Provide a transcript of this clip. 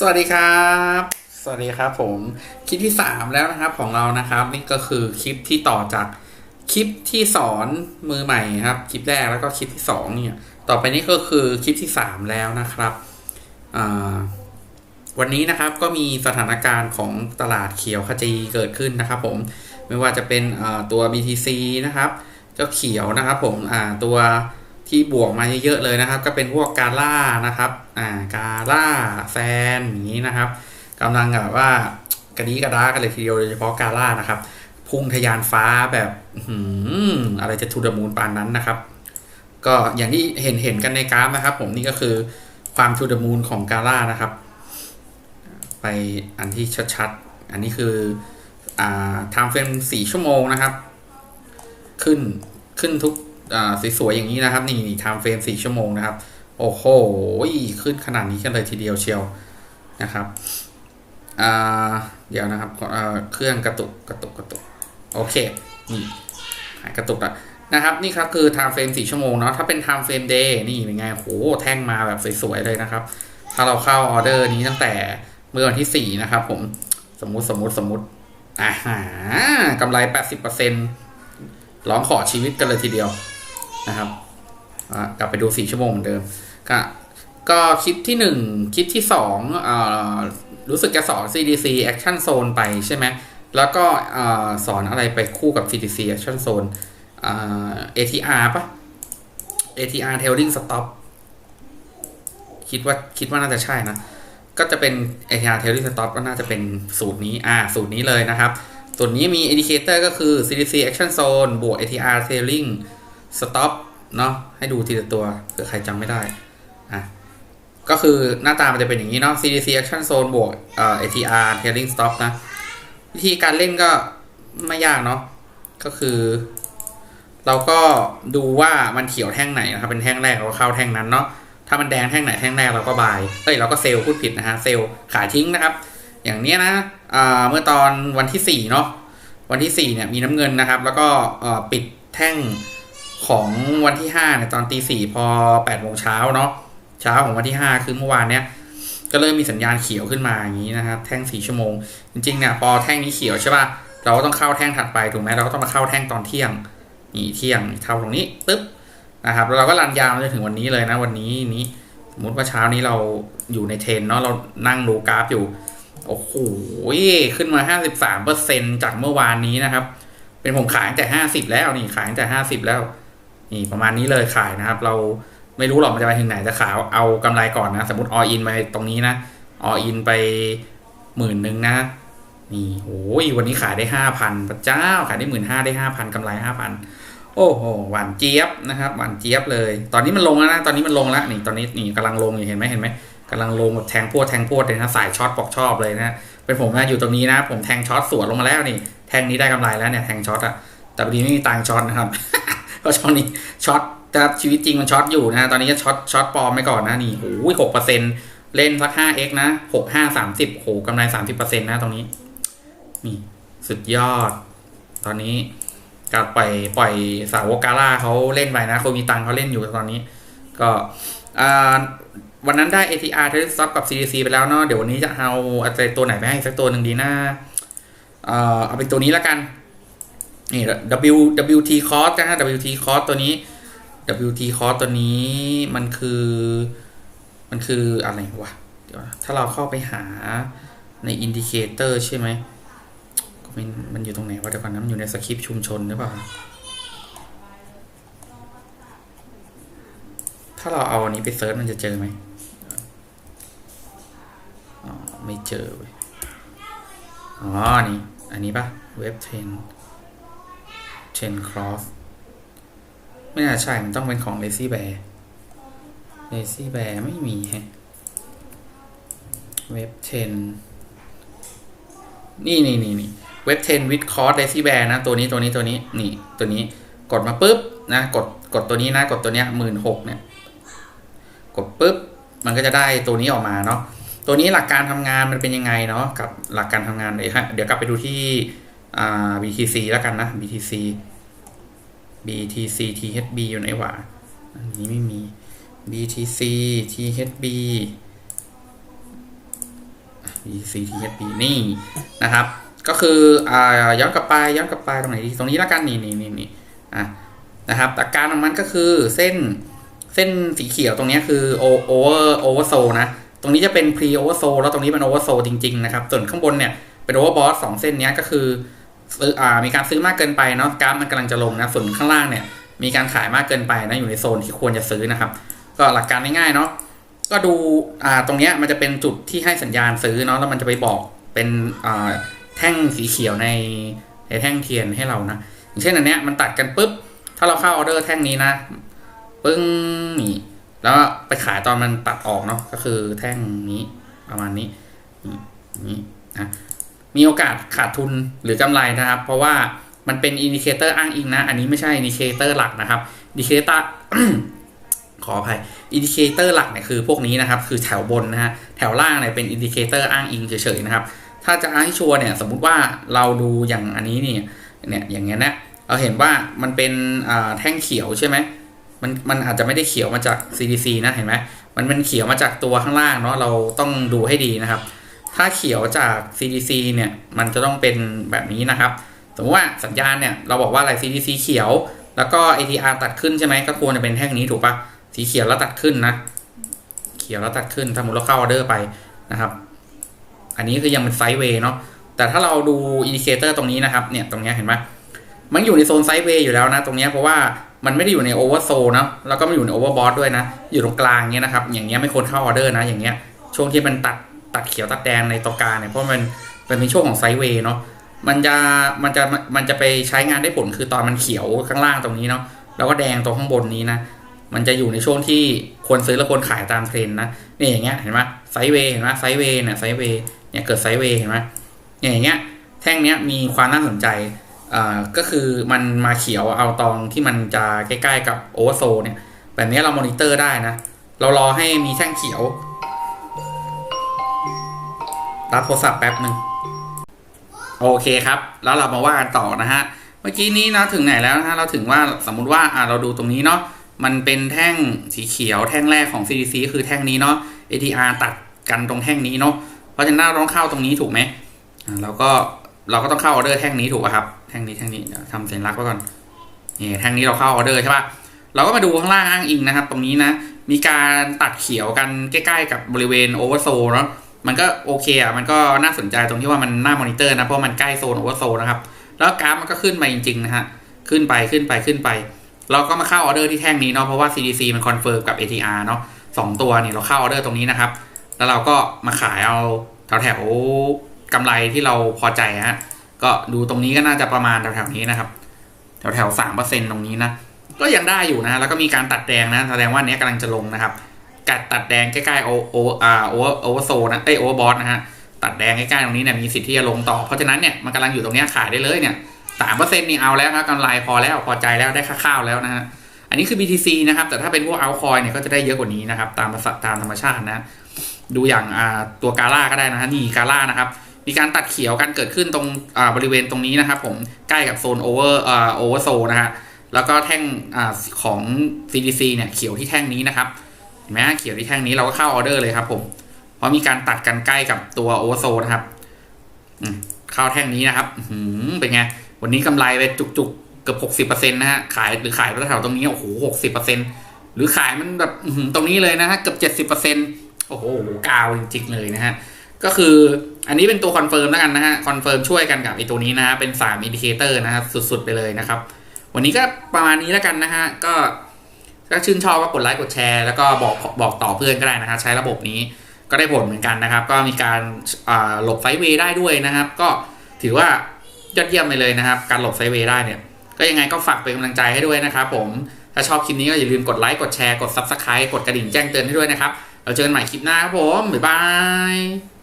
สวัสดีครับ สวัสดีครับผมคลิปที่ 3 แล้วนะครับของเรานะครับ นี่ก็คือคลิปที่ต่อจากคลิปที่สอนมือใหม่ครับคลิปแรกแล้วก็คลิปที่2เนี่ยต่อไปนี้ก็คือคลิปที่ 3 แล้วนะครับอ่าวันนี้นะครับก็มีสถานการณ์ของตลาดเขียวขจีเกิดขึ้นนะครับ ผมไม่ว่าจะเป็นอ่าตัว BTC นะครับเจ้าเขียวนะครับผมอ่าตัว ที่บวกมาเยอะๆเลยนะครับ ก็เป็นพวกกาล่านะครับอ่ากาล่าแซนอย่างนี้นะครับกำลังแบบว่ากระดีกระดากันเลยทีเดียวโดยเฉพาะกาล่านะครับ พุ่งทะยานฟ้าแบบอื้อหืออะไรจะทูดมูลปานนั้นนะครับ ก็อย่างที่เห็นเห็นกันในกราฟนะครับ ผมนี่ก็คือความทูดมูลของกาล่านะครับ ไปอันที่ชัดๆ อันนี้คืออ่าไทม์เฟรมสี่ชั่วโมงนะครับ ขึ้นขึ้นทุก สวยๆอย่างนี้นะครับ นี่ไทม์เฟรมสี่ชั่วโมงนะครับ โอ้โหขึ้นขนาดนี้กันเลยทีเดียวเชียวนะครับอ่าเดี๋ยวนะครับเครื่องกระตุกกระตุกกระตุกโอเคนี่หายกระตุกล้วนะครับ นี่ครับคือ time frame 4ชั่วโมงเนาะถ้าเป็น time frame day นี่เป็นไงโหแท่งมาแบบสวยๆเลยนะครับ ถ้าเราเข้าออเดอร์นี้ตั้งแต่เมื่อวันที่ 4 นะครับผมสมมุติสมมุติสมมุติอ่าฮะกำไร 80%ร้องขอชีวิตกันเลยทีเดียว นะครับกลับไปดู4ชั่วโมงเหมือนเดิมก็ก็คลิปที่1คลิปที่2อ่ารู้สึกจะสอน CDC Action Zone ไปใช่ไหมแล้วก็อสอนอะไรไปคู่กับ CDC Action Zone ATR ปะ ATR Tailing Stop คิดว่าคิดว่าน่าจะใช่นะ ก็จะเป็น ATR Tailing Stop ก็น่าจะเป็นสูตรนี้ อ่า สูตรนี้เลยนะครับส่วนนี้มี Indicator ก็คือ CDC Action Zone บวก ATR Tailing Stop เนาะให้ดูทีละตัวเผื่อใครจำไม่ได้อะก็คือหน้าตามันจะเป็นอย่างนี้เนาะ CDC Action Zone บวกเอ่อ ATR Tailing Stop นะ วิธีการเล่นก็ไม่ยากเนาะก็คือ เราก็ดูว่ามันเขียวแท่งไหนนะครับเป็นแท่งแรกเราเข้าแท่งนั้นเนาะถ้ามันแดงแท่งไหนแท่งแรกเราก็บายเอ้ยเราก็เซลล์พูดผิดนะฮะเซลล์ขายทิ้งนะครับ อย่างเนี้ยนะอ่าเมื่อตอนวันที่สี่เนาะวันที่สี่เนี่ยมีน้ำเงินนะครับ แล้วก็เอ่อปิดแท่ง ของวันที่ห้าเนี่ยตอนตีสี่พอแปดโมงเช้าเนาะเช้าของวันที่ห้าคือเมื่อวานเนี้ยก็เริ่มมีสัญญาณเขียวขึ้นมาอย่างนี้นะครับ แท่งสี่ชั่วโมง จริงๆเนี่ยพอแท่งนี้เขียวใช่ป่ะเราก็ต้องเข้าแท่งถัดไปถูกไหมเราก็ต้องมาเข้าแท่งตอนเที่ยงนี่เที่ยงเข้าตรงนี้ปึ๊บนะครับแล้วเราก็รันยาวจนถึงวันนี้เลยนะวันนี้นี้สมมติว่าเช้านี้เราอยู่ในเทรนเนาะเรานั่งดูกราฟอยู่โอ้โหขึ้นมา 53เปอร์เซ็นจากเมื่อวานนี้นะครับ เป็นผมขายตั้งแต่ 50 แล้วนี่ขายตั้งแต่ 50 แล้ว นี่ประมาณนี้เลยขายนะครับ เราไม่รู้หรอกมันจะไปถึงไหนจะขายเอากำไรก่อนนะ สมมติออินไปตรงนี้นะออินไปหมื่นหนึ่งนะ นี่โอ้ยวันนี้ขายได้ห้าพันพระเจ้าขายได้หมื่นห้าได้ห้าพันกำไรห้าพันโอ้โหหวานเจี๊ยบนะครับหวานเจี๊ยบเลย ตอนนี้มันลงแล้วนะตอนนี้มันลงแล้วนี่ตอนนี้นี่กำลังลงอยู่เห็นไหมเห็นไหมกำลังลงแบบแทงพวดแทงพวดเลยนะสายช็อตปอกชอบเลยนะเป็นผมนะอยู่ตรงนี้นะ ผมแทงช็อตสวนลงมาแล้วนี่ แทงนี้ได้กำไรแล้วเนี่ยแทงช็อตอะแต่พอดีไม่มีตังช็อตนะครับ ราะช็อตนี้ช็อตแต่ชีวิตจริงมันช็อตอยู่นะตอนนี้ก็ช็อตช็อตปลอมไปก่อนนะนี่โอ้ยหกเปอร์เซ็นเล่นสักห้าเอ็กนะหกห้าสามสิบโหกำไรสามสิบเปอร์เซ็นต์นะตรงนี้ นี่ สุดยอด ตอนนี้การปล่อยปล่อยสาวกกาล่าเขาเล่นไปนะคนมีตังเขาเล่นอยู่ตอนนี้ ก็วันนั้นได้ ATR เทสซ็อกับ CDC ไปแล้วเนาะเดี๋ยววันนี้จะเอาอะไรตัวไหนไปให้สักตัวหนึ่งดีนะเอ่อเอาเป็นตัวนี้แล้วกัน นี่ W WT cost นะฮะ WT cost ตัวนี้ WT cost ตัวนี้มันคือ มันคืออะไรวะเดี๋ยวถ้าเราเข้าไปหาในอินดิเคเตอร์ใช่ไหมมันมันอยู่ตรงไหนวะเดี๋ยวก่อนนะมันอยู่ในสคริปต์ชุมชนหรือเปล่า ถ้าเราเอาอันนี้ไปเซิร์ชมันจะเจอไหมอ๋อไม่เจอเว้ยอ๋อนี่อันนี้ปะเว็บเทรน เทรนครอสไม่น่าใช่ มันต้องเป็นของ Lazy Bear Lazy Bear ไม่มีแฮะเว็บเทนนี่นี่นี่นี่เว็บเทนวิดคอร์สเดซี่แบร์นะ ตัวนี้ตัวนี้ตัวนี้ นี่ ตัวนี้กดมาปุ๊บนะ กดกดตัวนี้นะ กดตัวเนี้ยหมื่นหกเนี่ย กดปุ๊บ มันก็จะได้ตัวนี้ออกมาเนาะตัวนี้หลักการทำงานมันเป็นยังไงเนาะกับหลักการทำงานเดี๋ยวฮะเดี๋ยวกลับไปดูที่อ่า BTC แล้วกันนะ BTC BTC THB อยู่ไหนวะอันนี้ไม่มี BTC THB CTSB นี่นะครับ ก็คืออ่าย้อนกลับไปย้อนกลับไปตรงไหนดีตรงนี้ละกันนี่นี่นี่นี่อะนะครับอาการของมันก็คือเส้นเส้นสีเขียวตรงนี้คือโอเวอร์โอเวอร์โซนะตรงนี้จะเป็น pre oversoul แล้วตรงนี้เป็น oversoul จริง ๆ นะครับ ส่วนข้างบนเนี่ยเป็น overbought สองเส้นนี้ก็คือ ซื้ออ่ามีการซื้อมากเกินไปเนาะกราฟมันกำลังจะลงนะส่วนข้างล่างเนี่ยมีการขายมากเกินไปนะอยู่ในโซนที่ควรจะซื้อนะครับ ก็หลักการง่ายๆเนาะก็ดูอ่าตรงเนี้ยมันจะเป็นจุดที่ให้สัญญาณซื้อเนาะแล้วมันจะไปบอกเป็นอ่าแท่งสีเขียวในในแท่งเทียนให้เรานะอย่างเช่นอันเนี้ยมันตัดกันปุ๊บถ้าเราเข้าออเดอร์แท่งนี้นะปึ้งนี่แล้วไปขายตอนมันตัดออกเนาะก็คือแท่งนี้ประมาณนี้นี่นี่นะ มีโอกาสขาดทุนหรือกำไรนะครับ เพราะว่ามันเป็นอินดิเคเตอร์อ้างอิงนะ อันนี้ไม่ใช่อินดิเคเตอร์หลักนะครับอินดิเคเตอร์ขออภัยอินดิเคเตอร์หลักเนี่ยคือพวกนี้นะครับ คือแถวบนนะฮะแถวล่างเนี่ยเป็นอินดิเคเตอร์อ้างอิงเฉยๆนะครับ ถ้าจะอ้างให้ชัวร์เนี่ยสมมุติว่าเราดูอย่างอันนี้นี่เนี่ยอย่างเงี้ยนะเราเห็นว่ามันเป็นแท่งเขียวใช่ไหมมันมันอาจจะไม่ได้เขียวมาจาก CDC นะเห็นไหมมันเป็นเขียวมาจากตัวข้างล่างเนาะเราต้องดูให้ดีนะครับ ถ้าเขียวจาก CDC เนี่ยมันจะต้องเป็นแบบนี้นะครับ สมมติว่าสัญญาณเนี่ยเราบอกว่าอะไร CDC เขียว แล้วก็ ATR ตัดขึ้นใช่ไหมก็ควรจะเป็นแท่งนี้ถูกปะสีเขียวแล้วตัดขึ้นนะ เขียวแล้วตัดขึ้นถ้ามุดเราเข้าออเดอร์ไปนะครับ อันนี้คือยังเป็นไซด์เวย์เนาะแต่ถ้าเราดูอินดิเคเตอร์ตรงนี้นะครับเนี่ยตรงเนี้ยเห็นไหมมันอยู่ในโซนไซด์เวย์อยู่แล้วนะ ตรงเนี้ยเพราะว่ามันไม่ได้อยู่ในโอเวอร์โซนะแล้วก็ไม่อยู่ในโอเวอร์บอทด้วยนะ อยู่ตรงกลางเนี้ยนะครับ อย่างเงี้ยไม่ควรเข้าออเดอร์นะ อย่างเงี้ยช่วงที่มันตัด ตัดเขียวตัดแดงในตรงกลางเนี่ยเพราะมันมันเป็นช่วงของไซด์เวย์เนาะมันจะมันจะมันจะไปใช้งานได้ผลคือตอนมันเขียวข้างล่างตรงนี้เนาะแล้วก็แดงตรงข้างบนนี้นะมันจะอยู่ในช่วงที่ควรซื้อและควรขายตามเทรนนะนี่อย่างเงี้ยเห็นไหมไซด์เวย์เห็นไหมไซด์เวย์เนี่ยไซด์เวย์เนี่ยเกิดไซด์เวย์เห็นไหมเนี่ยอย่างเงี้ยแท่งเนี้ยมีความน่าสนใจอ่าก็คือมันมาเขียวเอาตองที่มันจะใกล้ๆกับโอเวอร์โซเนี่ยแบบนี้เรามอนิเตอร์ได้นะเรารอให้มีแท่งเขียว รับโทรศัพท์แป๊บหนึ่งโอเคครับ แล้วเรามาว่ากันต่อนะฮะ เมื่อกี้นี้นะถึงไหนแล้วนะฮะ เราถึงว่าสมมุติว่าอ่าเราดูตรงนี้เนาะ มันเป็นแท่งสีเขียวแท่งแรกของ CDC คือแท่งนี้เนาะ ATR ตัดกันตรงแท่งนี้เนาะ เพราะฉะนั้นเราต้องเข้าตรงนี้ถูกไหมอ่าเราก็เราก็ต้องเข้าออเดอร์แท่งนี้ถูกป่ะครับ แท่งนี้แท่งนี้ทำสัญลักษณ์ไว้ก่อนนี่แท่งนี้เราเข้าออเดอร์ใช่ป่ะ เราก็มาดูข้างล่างอ้างอิงนะครับ ตรงนี้นะ มีการตัดเขียวกันใกล้ ๆ กับบริเวณโอเวอร์โซเนาะ มันก็โอเคอะมันก็น่าสนใจตรงที่ว่ามันน่ามอนิเตอร์นะเพราะมันใกล้โซนโอเวอร์โซนนะครับแล้วกราฟมันก็ขึ้นไปจริงๆนะฮะขึ้นไปขึ้นไปขึ้นไป เราก็มาเข้าออเดอร์ที่แท่งนี้เนาะเพราะว่า CDC มันคอนเฟิร์มกับ ATR เนาะสองตัวนี่เราเข้าออเดอร์ตรงนี้นะครับ แล้วเราก็มาขายเอาแถวแถวกำไรที่เราพอใจฮะก็ดูตรงนี้ก็น่าจะประมาณแถวๆนี้นะครับ แถวๆสามเปอร์เซ็นตรงนี้นะก็ยังได้อยู่นะแล้วก็มีการตัดแดงนะแสดงว่าเนี้ยกำลังจะลงนะครับ กัดตัดแดงใกล้ๆโอโออาโอเวอร์โอเวอร์โซนะเอโอเวอร์บอสนะฮะตัดแดงใกล้ๆตรงนี้เนี่ยมีสิทธิ์ที่จะลงต่อเพราะฉะนั้นเนี่ยมันกำลังอยู่ตรงนี้ขายได้เลยเนี่ยสามเปอร์เซ็นต์นี่เอาแล้วครับกำไรพอแล้วพอใจแล้วได้ค่าๆแล้วนะฮะอันนี้คือ BTC นะครับ แต่ถ้าเป็นพวกเอาคอยเนี่ยก็จะได้เยอะกว่านี้นะครับ ตามภาษาตามธรรมชาตินะ ดูอย่างตัวกาล่าก็ได้นะฮะนี่กาล่านะครับ มีการตัดเขียวกันเกิดขึ้นตรงบริเวณตรงนี้นะครับ ผมใกล้กับโซนโอเวอร์โอเวอร์โซนะฮะแล้วก็แท่งอของ CDC เนี่ยเขียวที่แท่งนี้นะครับ ห็นไหมเขียวที่แท่งนี้เราก็เข้าออเดอร์เลยครับ ผม เพราะมีการตัดกันใกล้กับตัวโอเวอร์โซนครับอืเข้าแท่งนี้นะครับหือเป็นไง วันนี้กำไรไปจุกๆ เกือบหกสิบเปอร์เซ็นต์นะฮะ ขายหรือขายแถวตรงนี้โอ้โหหกสิบเปอร์เซ็นต์หรือขายมันแบบตรงนี้เลยนะฮะเกือบเจ็ดสิบเปอร์เซ็นต์โอ้โหกาวจริงๆเลยนะฮะ ก็คืออันนี้เป็นตัวคอนเฟิร์มแล้วกันนะฮะ คอนเฟิร์มช่วยกันกับไอตัวนี้นะฮะ เป็น3อินดิเคเตอร์นะครับสุดๆไปเลยนะครับ วันนี้ก็ประมาณนี้แล้วกันนะฮะ ก็ ถ้าชื่นชอบก็กดไลค์กดแชร์ แล้วก็บอกบอกต่อเพื่อนก็ได้นะฮะใช้ระบบนี้ก็ได้ผลเหมือนกันนะครับ ก็มีการหลบไซเวย์ได้ด้วยนะครับ ก็ถือว่ายอดเยี่ยมไปเลยนะครับ การหลบไซเวย์ได้เนี่ย ก็ยังไงก็ฝากเป็นกำลังใจให้ด้วยนะครับผม ถ้าชอบคลิปนี้ก็อย่าลืมกดไลค์ กดแชร์ กด Subscribe กดกระดิ่งแจ้งเตือนให้ด้วยนะครับ เราเจอกันใหม่คลิปหน้าครับผม บ๊ายบาย